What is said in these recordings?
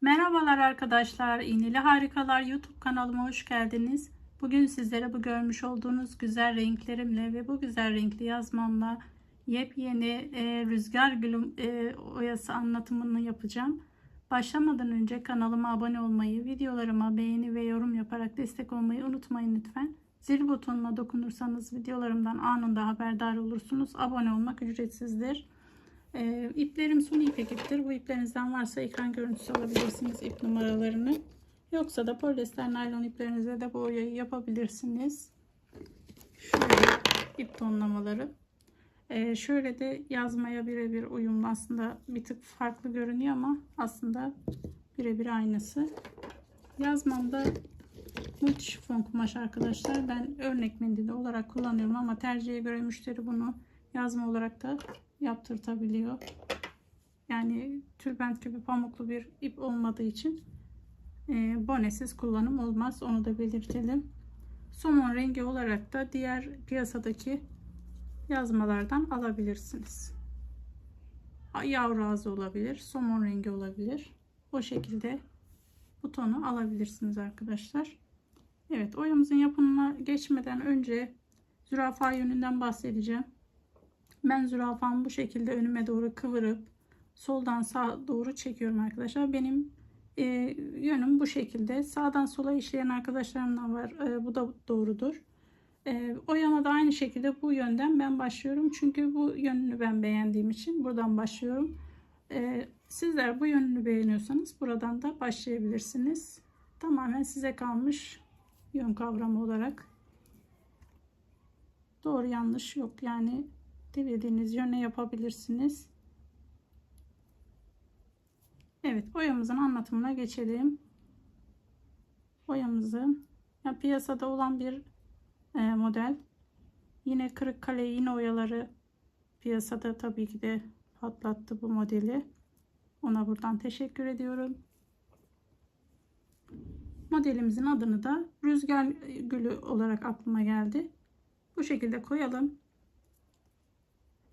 Merhabalar arkadaşlar. İğneli Harikalar YouTube kanalıma hoş geldiniz. Bugün sizlere bu görmüş olduğunuz güzel renklerimle ve bu güzel renkli yazmamla yepyeni e, rüzgar gülüm e, oyası anlatımını yapacağım. Başlamadan önce kanalıma abone olmayı, videolarıma beğeni ve yorum yaparak destek olmayı unutmayın lütfen. Zil butonuna dokunursanız videolarımdan anında haberdar olursunuz. Abone olmak ücretsizdir. E, iplerim suni ipek iptir. Bu iplerinizden varsa ekran görüntüsü alabilirsiniz ip numaralarını. Yoksa da polyester naylon iplerinize de bu oyayı yapabilirsiniz. Şöyle ip tonlamaları. E, şöyle de yazmaya birebir uyumlu aslında bir tık farklı görünüyor ama aslında birebir aynısı. Yazmamda multi şifon kumaş arkadaşlar. Ben örnek mendili olarak kullanıyorum ama tercihe göre müşteri bunu yazma olarak da yaptırtabiliyor. Yani tülbent gibi pamuklu bir ip olmadığı için e, bonesiz kullanım olmaz. Onu da belirtelim. Somon rengi olarak da diğer piyasadaki yazmalardan alabilirsiniz. Yavru ağzı olabilir. Somon rengi olabilir. O şekilde bu tonu alabilirsiniz arkadaşlar. Evet oyamızın yapımına geçmeden önce zürafa yönünden bahsedeceğim. Ben zürafamı bu şekilde önüme doğru kıvırıp soldan sağa doğru çekiyorum arkadaşlar. Benim e, yönüm bu şekilde. Sağdan sola işleyen arkadaşlarım da var. E, bu da doğrudur. E, oyama da aynı şekilde bu yönden ben başlıyorum. Çünkü bu yönünü ben beğendiğim için buradan başlıyorum. E, sizler bu yönünü beğeniyorsanız buradan da başlayabilirsiniz. Tamamen size kalmış yön kavramı olarak. Doğru yanlış yok. Yani dilediğiniz yöne yapabilirsiniz. Evet boyamızın anlatımına geçelim. Boyamızı ya piyasada olan bir e, model. Yine kırık kale yine oyaları piyasada tabii ki de patlattı bu modeli. Ona buradan teşekkür ediyorum. Modelimizin adını da rüzgar gülü olarak aklıma geldi. Bu şekilde koyalım.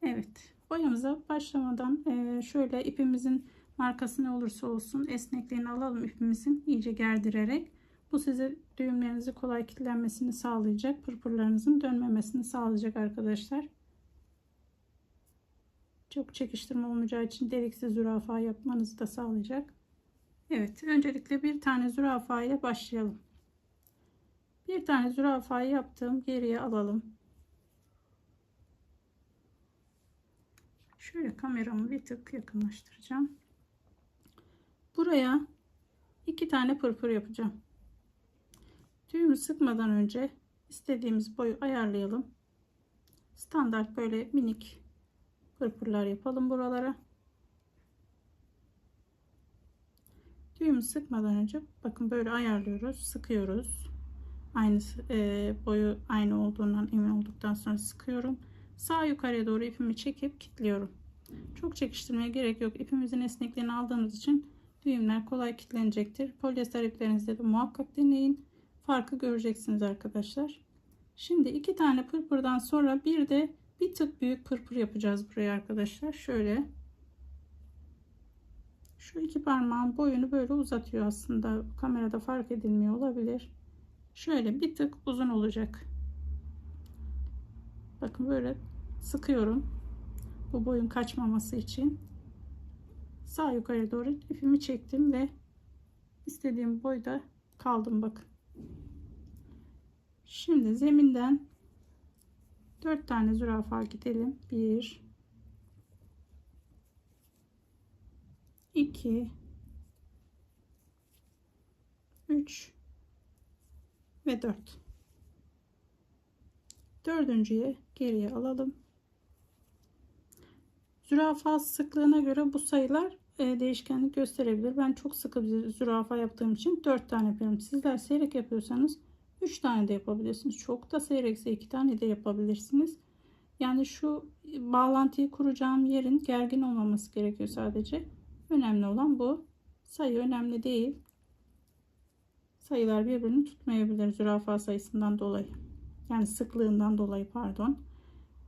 Evet boyamıza başlamadan e, şöyle ipimizin markası ne olursa olsun esnekliğini alalım ipimizin iyice gerdirerek. Bu size düğümlerinizi kolay kilitlenmesini sağlayacak. Pırpırlarınızın dönmemesini sağlayacak arkadaşlar. Çok çekiştirme olmayacağı için deliksiz zürafa yapmanızı da sağlayacak. Evet öncelikle bir tane zürafa ile başlayalım. Bir tane zürafayı yaptım. Geriye alalım. Şöyle kameramı bir tık yakınlaştıracağım. Buraya iki tane pırpır yapacağım. Düğümü sıkmadan önce istediğimiz boyu ayarlayalım. Standart böyle minik pırpırlar yapalım buralara. Düğümü sıkmadan önce bakın böyle ayarlıyoruz, sıkıyoruz. Aynı e, boyu aynı olduğundan emin olduktan sonra sıkıyorum. Sağ yukarıya doğru ipimi çekip kilitliyorum. Çok çekiştirmeye gerek yok. İpimizin esnekliğini aldığımız için düğümler kolay kilitlenecektir. Polyester iplerinizde de muhakkak deneyin. Farkı göreceksiniz arkadaşlar. Şimdi iki tane pırpırdan sonra bir de bir tık büyük pırpır yapacağız buraya arkadaşlar. Şöyle. Şu iki parmağın boyunu böyle uzatıyor aslında. Kamerada fark edilmiyor olabilir. Şöyle bir tık uzun olacak. Bakın böyle sıkıyorum. Bu boyun kaçmaması için. Sağ yukarı doğru ipimi çektim ve istediğim boyda kaldım bakın. Şimdi zeminden 4 tane zürafa gidelim. 1 2 3 ve 4 dördüncüye geriye alalım zürafa sıklığına göre bu sayılar e, değişkenlik gösterebilir. Ben çok sıkı bir zürafa yaptığım için 4 tane yapıyorum. Sizler seyrek yapıyorsanız 3 tane de yapabilirsiniz. Çok da seyrekse 2 tane de yapabilirsiniz. Yani şu bağlantıyı kuracağım yerin gergin olmaması gerekiyor sadece. Önemli olan bu. Sayı önemli değil. Sayılar birbirini tutmayabilir zürafa sayısından dolayı. Yani sıklığından dolayı pardon.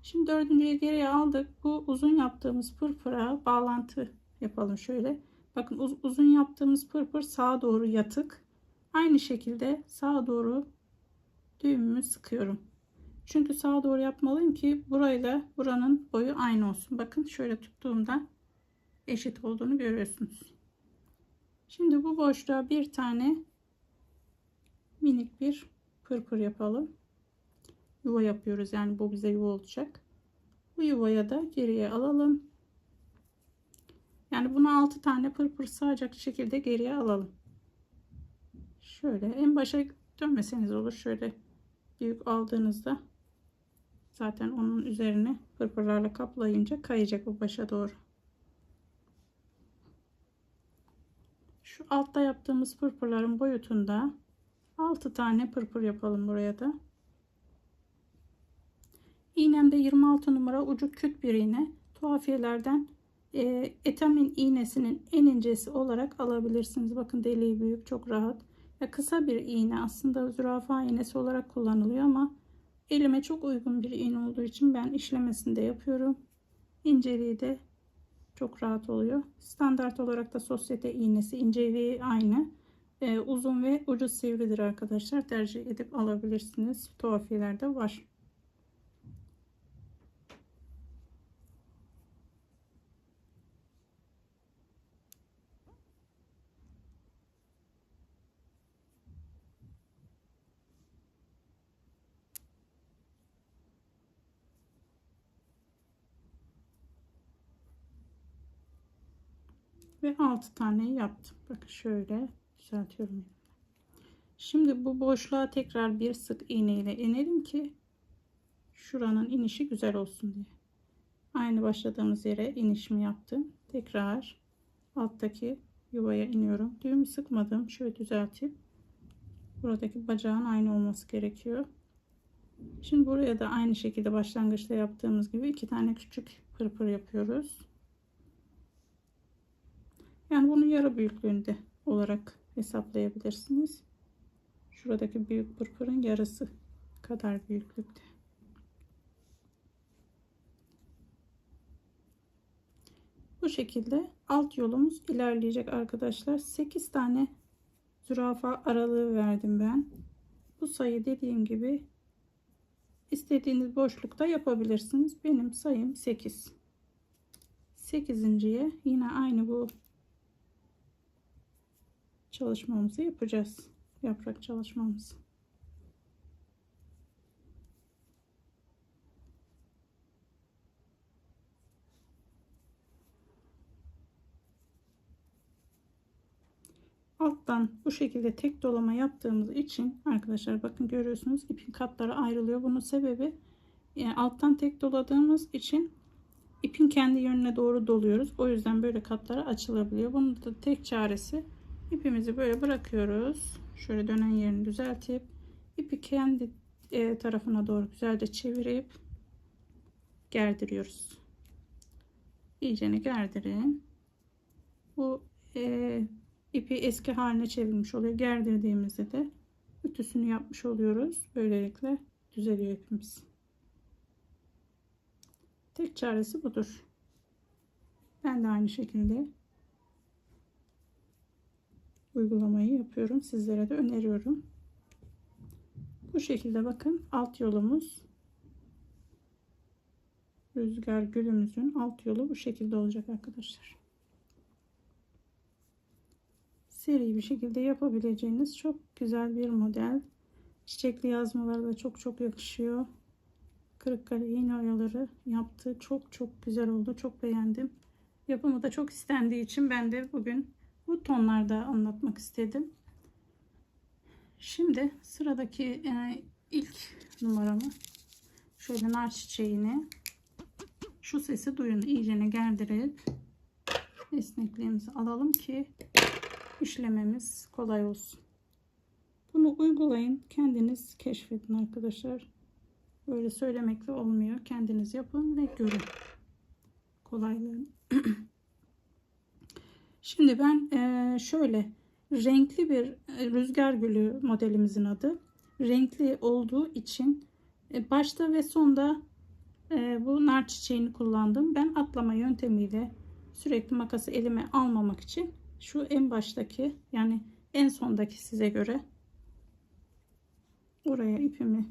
Şimdi dördüncüyü geriye aldık. Bu uzun yaptığımız pırpıra bağlantı yapalım şöyle. Bakın uz- uzun yaptığımız pırpır sağa doğru yatık. Aynı şekilde sağa doğru düğümümü sıkıyorum. Çünkü sağa doğru yapmalıyım ki burayla buranın boyu aynı olsun. Bakın şöyle tuttuğumda eşit olduğunu görüyorsunuz. Şimdi bu boşluğa bir tane minik bir pırpır yapalım. Yuva yapıyoruz yani bu bize yuva olacak. Bu yuvaya da geriye alalım. Yani bunu 6 tane pırpır sığacak şekilde geriye alalım. Şöyle en başa dönmeseniz olur. Şöyle büyük aldığınızda zaten onun üzerine pırpırlarla kaplayınca kayacak o başa doğru. Şu altta yaptığımız pırpırların boyutunda 6 tane pırpır yapalım buraya da. İğnemde 26 numara ucu küt bir iğne. Tuhafiyelerden e, etamin iğnesinin en incesi olarak alabilirsiniz. Bakın deliği büyük, çok rahat. Ya kısa bir iğne aslında zürafa iğnesi olarak kullanılıyor ama elime çok uygun bir iğne olduğu için ben işlemesini de yapıyorum. İnceliği de çok rahat oluyor. Standart olarak da sosyete iğnesi inceliği aynı. Ee, uzun ve ucu sivridir arkadaşlar. Tercih edip alabilirsiniz. Tuhafiyelerde var. Ve 6 tane yaptım. Bakın şöyle düzeltiyorum. Şimdi bu boşluğa tekrar bir sık iğne ile inelim ki şuranın inişi güzel olsun diye. Aynı başladığımız yere inişimi yaptım. Tekrar alttaki yuvaya iniyorum. Düğümü sıkmadım. Şöyle düzeltip buradaki bacağın aynı olması gerekiyor. Şimdi buraya da aynı şekilde başlangıçta yaptığımız gibi iki tane küçük pırpır yapıyoruz. Yani bunu yarı büyüklüğünde olarak hesaplayabilirsiniz. Şuradaki büyük pırpırın yarısı kadar büyüklükte. Bu şekilde alt yolumuz ilerleyecek arkadaşlar. 8 tane zürafa aralığı verdim ben. Bu sayı dediğim gibi istediğiniz boşlukta yapabilirsiniz. Benim sayım 8. 8.ye yine aynı bu çalışmamızı yapacağız. Yaprak çalışmamızı. Alttan bu şekilde tek dolama yaptığımız için arkadaşlar bakın görüyorsunuz ipin katları ayrılıyor. Bunun sebebi yani alttan tek doladığımız için ipin kendi yönüne doğru doluyoruz. O yüzden böyle katları açılabiliyor. Bunun da tek çaresi ipimizi böyle bırakıyoruz. Şöyle dönen yerini düzeltip ipi kendi e, tarafına doğru güzelce çevirip gerdiriyoruz. İyicene gerdirin. Bu e, ipi eski haline çevirmiş oluyor. Gerdirdiğimizde de ütüsünü yapmış oluyoruz. Böylelikle düzeliyor ipimiz. Tek çaresi budur. Ben de aynı şekilde uygulamayı yapıyorum. Sizlere de öneriyorum. Bu şekilde bakın alt yolumuz rüzgar gülümüzün alt yolu bu şekilde olacak arkadaşlar. Seri bir şekilde yapabileceğiniz çok güzel bir model. Çiçekli yazmaları da çok çok yakışıyor. Kırıkkale iğne oyaları yaptı. Çok çok güzel oldu. Çok beğendim. Yapımı da çok istendiği için ben de bugün bu tonlarda anlatmak istedim. Şimdi sıradaki e, ilk numaramı şöyle nar çiçeğini şu sesi duyun iyicene gerdirip esnekliğimizi alalım ki işlememiz kolay olsun. Bunu uygulayın. Kendiniz keşfedin arkadaşlar. Böyle söylemekle olmuyor. Kendiniz yapın ve görün. Kolaylığını. Şimdi ben e, şöyle renkli bir e, rüzgar gülü modelimizin adı. Renkli olduğu için e, başta ve sonda bu nar çiçeğini kullandım. Ben atlama yöntemiyle sürekli makası elime almamak için şu en baştaki yani en sondaki size göre oraya ipimi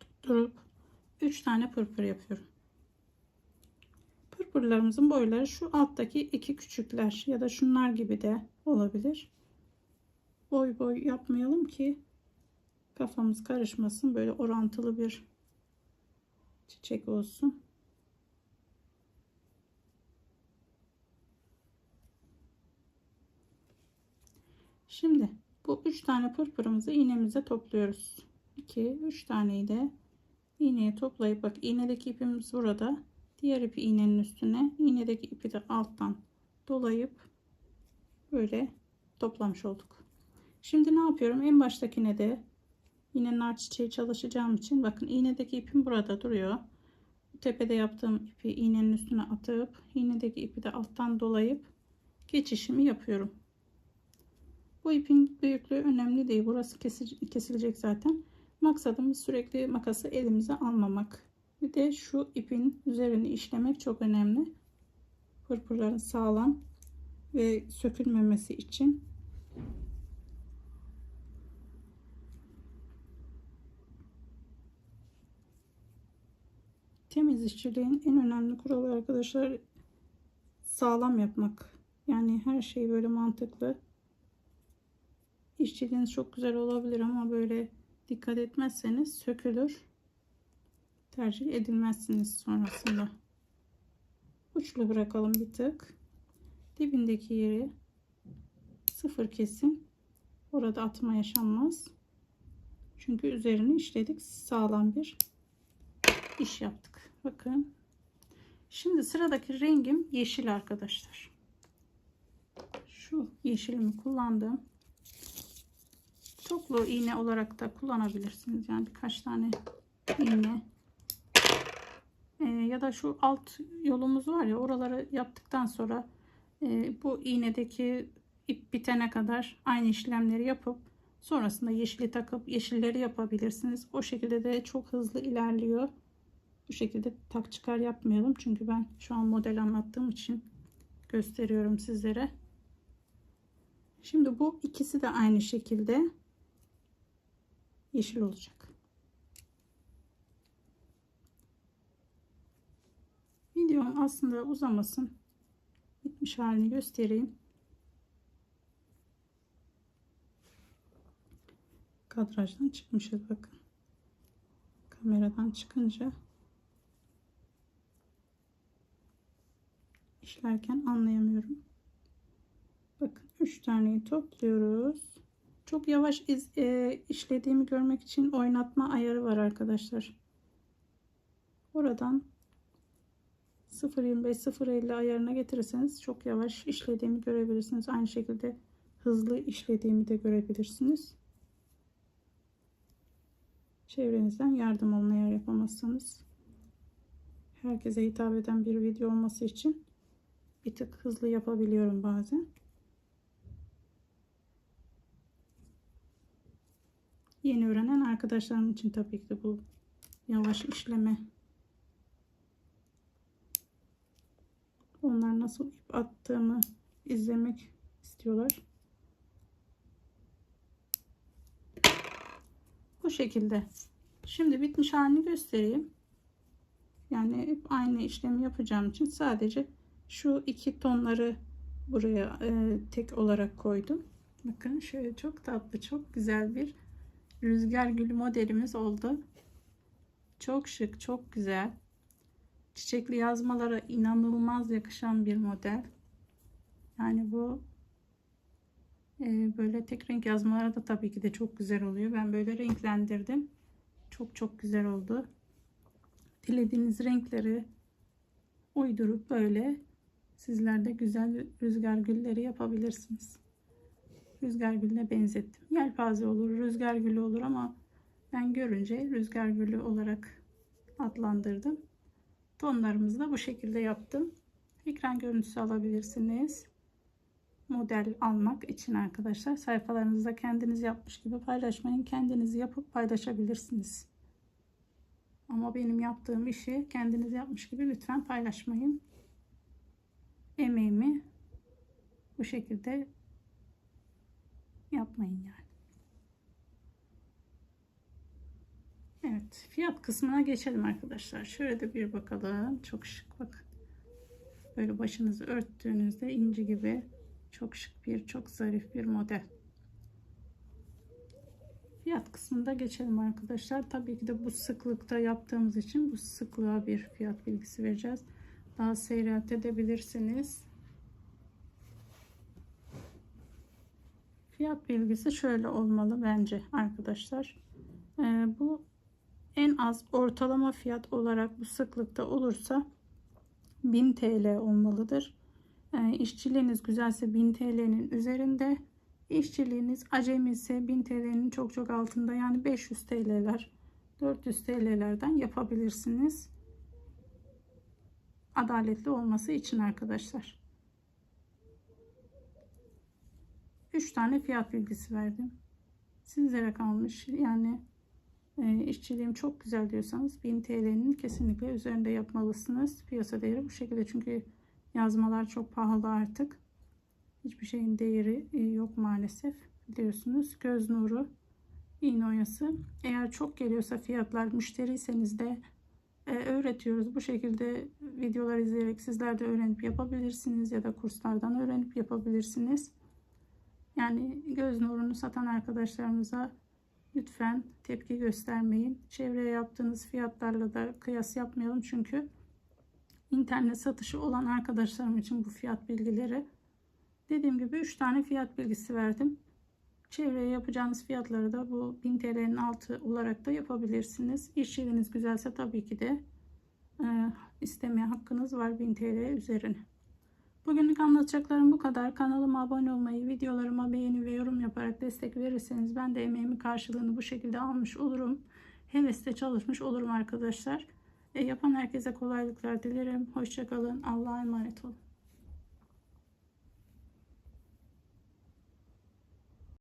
tutturup 3 tane pırpır yapıyorum. Pırpırlarımızın boyları şu alttaki iki küçükler ya da şunlar gibi de olabilir. Boy boy yapmayalım ki kafamız karışmasın. Böyle orantılı bir çiçek olsun. Şimdi bu üç tane pırpırımızı iğnemize topluyoruz. 2 3 taneyi de iğneye toplayıp bak iğnedeki ipimiz burada. Diğer ipi iğnenin üstüne, iğnedeki ipi de alttan dolayıp böyle toplamış olduk. Şimdi ne yapıyorum? En baştakine de yine nar çiçeği çalışacağım için bakın iğnedeki ipim burada duruyor. Tepede yaptığım ipi iğnenin üstüne atıp iğnedeki ipi de alttan dolayıp geçişimi yapıyorum. Bu ipin büyüklüğü önemli değil. Burası kesilecek zaten. Maksadımız sürekli makası elimize almamak. Bir de şu ipin üzerini işlemek çok önemli. Pırpırların sağlam ve sökülmemesi için. Temiz işçiliğin en önemli kuralı arkadaşlar sağlam yapmak. Yani her şey böyle mantıklı. İşçiliğiniz çok güzel olabilir ama böyle dikkat etmezseniz sökülür. Tercih edilmezsiniz sonrasında. Uçlu bırakalım bir tık. Dibindeki yeri sıfır kesin. Orada atma yaşanmaz. Çünkü üzerini işledik. Sağlam bir iş yaptık. Bakın. Şimdi sıradaki rengim yeşil arkadaşlar. Şu yeşilimi kullandım. Çoklu iğne olarak da kullanabilirsiniz. Yani birkaç tane iğne e, ya da şu alt yolumuz var ya oraları yaptıktan sonra e, bu iğnedeki ip bitene kadar aynı işlemleri yapıp sonrasında yeşili takıp yeşilleri yapabilirsiniz. O şekilde de çok hızlı ilerliyor. Bu şekilde tak çıkar yapmayalım. Çünkü ben şu an model anlattığım için gösteriyorum sizlere. Şimdi bu ikisi de aynı şekilde yeşil olacak. Videom aslında uzamasın. Bitmiş halini göstereyim. Kadrajdan çıkmışız bakın. Kameradan çıkınca işlerken anlayamıyorum. Bakın 3 taneyi topluyoruz. Çok yavaş iz, e, işlediğimi görmek için oynatma ayarı var arkadaşlar. Oradan 0.25-0.50 ayarına getirirseniz çok yavaş işlediğimi görebilirsiniz. Aynı şekilde hızlı işlediğimi de görebilirsiniz. Çevrenizden yardım alın eğer yapamazsanız. Herkese hitap eden bir video olması için bir tık hızlı yapabiliyorum bazen. Yeni öğrenen arkadaşlarım için tabii ki bu yavaş işleme onlar nasıl ip attığımı izlemek istiyorlar. Bu şekilde. Şimdi bitmiş halini göstereyim. Yani hep aynı işlemi yapacağım için sadece şu iki tonları buraya e, tek olarak koydum. Bakın şöyle çok tatlı, çok güzel bir rüzgar gülü modelimiz oldu. Çok şık, çok güzel. Çiçekli yazmalara inanılmaz yakışan bir model. Yani bu e, böyle tek renk yazmalara da tabii ki de çok güzel oluyor. Ben böyle renklendirdim. Çok çok güzel oldu. Dilediğiniz renkleri uydurup böyle sizler de güzel rüzgar gülleri yapabilirsiniz rüzgar gülüne benzettim. Yelpaze olur, rüzgar gülü olur ama ben görünce rüzgar gülü olarak adlandırdım. Tonlarımızı da bu şekilde yaptım. Ekran görüntüsü alabilirsiniz. Model almak için arkadaşlar sayfalarınızda kendiniz yapmış gibi paylaşmayın. Kendiniz yapıp paylaşabilirsiniz. Ama benim yaptığım işi kendiniz yapmış gibi lütfen paylaşmayın. Emeğimi bu şekilde yapmayın yani. Evet fiyat kısmına geçelim arkadaşlar. Şöyle de bir bakalım. Çok şık bakın. Böyle başınızı örttüğünüzde inci gibi çok şık bir çok zarif bir model. Fiyat kısmında geçelim arkadaşlar. Tabii ki de bu sıklıkta yaptığımız için bu sıklığa bir fiyat bilgisi vereceğiz. Daha seyahat edebilirsiniz. Fiyat bilgisi şöyle olmalı bence arkadaşlar. Ee, bu en az ortalama fiyat olarak bu sıklıkta olursa 1000 TL olmalıdır. Ee, işçiliğiniz güzelse 1000 TL'nin üzerinde. İşçiliğiniz acemi ise 1000 TL'nin çok çok altında yani 500 TL'ler 400 TL'lerden yapabilirsiniz. Adaletli olması için arkadaşlar. 3 tane fiyat bilgisi verdim. Sizlere kalmış. Yani e, işçiliğim çok güzel diyorsanız 1000 TL'nin kesinlikle üzerinde yapmalısınız. Piyasa değeri bu şekilde çünkü yazmalar çok pahalı artık. Hiçbir şeyin değeri e, yok maalesef. Biliyorsunuz göz nuru iğne oyası. Eğer çok geliyorsa fiyatlar müşteriyseniz de e, öğretiyoruz. Bu şekilde videolar izleyerek sizler de öğrenip yapabilirsiniz ya da kurslardan öğrenip yapabilirsiniz. Yani göz nurunu satan arkadaşlarımıza lütfen tepki göstermeyin. Çevreye yaptığınız fiyatlarla da kıyas yapmayalım çünkü internet satışı olan arkadaşlarım için bu fiyat bilgileri dediğim gibi 3 tane fiyat bilgisi verdim. Çevreye yapacağınız fiyatları da bu 1000 TL'nin altı olarak da yapabilirsiniz. İşçiliğiniz güzelse tabii ki de e, istemeye hakkınız var 1000 TL üzerine. Bugünlük anlatacaklarım bu kadar. Kanalıma abone olmayı, videolarıma beğeni ve yorum yaparak destek verirseniz ben de emeğimin karşılığını bu şekilde almış olurum. Hevesle çalışmış olurum arkadaşlar. E, yapan herkese kolaylıklar dilerim. Hoşçakalın. Allah'a emanet olun.